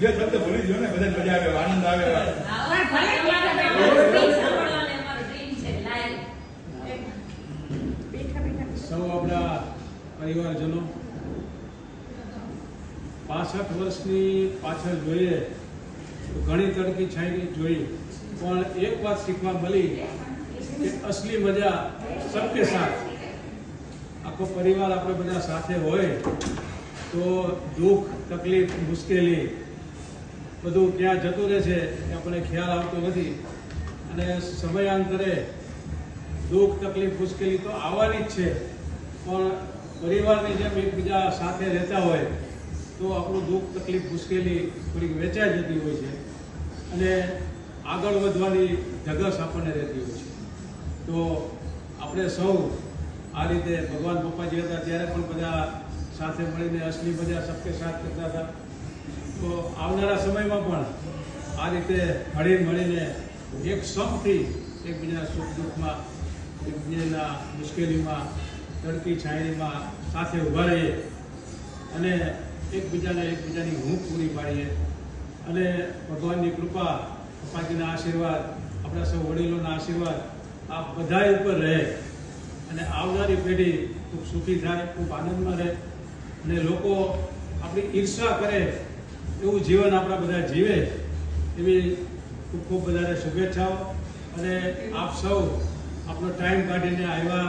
બે શબ્દ ભૂલી ગયો ને બધા મજા આવે આનંદ આવે. સૌ આપણા પરિવારજનો પાસઠ વર્ષની પાછળ જોઈએ તો ઘણી તડકી છાંયડી જોઈ પણ એક વાત શીખવા મળી કે અસલી મજા સબકે સાથ. આખો પરિવાર આપણે બધા સાથે હોય તો દુઃખ તકલીફ મુશ્કેલી બધું ક્યાં જતું રહે છે એ આપણને ખ્યાલ આવતો નથી. અને સમયાંતરે દુઃખ, તકલીફ, મુશ્કેલી તો આવવાની જ છે. પણ પરિવારની જેમ એકબીજા સાથે રહેતા હોય તો આપણું દુઃખ, તકલીફ, મુશ્કેલી થોડીક વેચાઈ જતી હોય છે. અને આગળ વધવાની ધગસ આપણને રહેતી હોય છે. તો આપણે સૌ આ રીતે ભગવાન પપ્પાજી હતા ત્યારે પણ બધા સાથે મળીને અસલી મજા સબકે સાથ કરતા હતા. તો આવનારા સમયમાં પણ આ રીતે હળી મળીને એક સમથી એકબીજાના સુખ દુઃખમાં, એકબીજાના મુશ્કેલીમાં તડકી છાયડીમાં સાથે ઊભા રહીએ અને એકબીજાને એકબીજાની હું પૂરી પાડીએ. અને ભગવાનની કૃપા પપ્પાજીના આશીર્વાદ, આપણા સૌ વડીલોના આશીર્વાદ આ બધા ઉપર રહે અને આવનારી પેઢી ખૂબ સુખી થાય, ખૂબ આનંદમાં રહે અને લોકો આપણી ઈર્ષા કરે એવું જીવન આપણા બધા જીવે એવી ખૂબ ખૂબ વધારે શુભેચ્છાઓ. અને આપ સૌ આપણો ટાઈમ કાઢીને આવ્યા.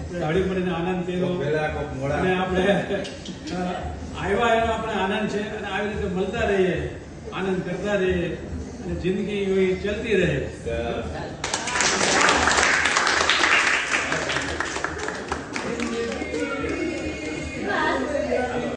આપણે હળી મળીને આનંદ કર્યો. અને આપણે આવ્યા એનો આપણે આનંદ છે. અને આવી રીતે મળતા રહીએ આનંદ કરતા રહીએ. અને જિંદગી એવી ચલતી રહે.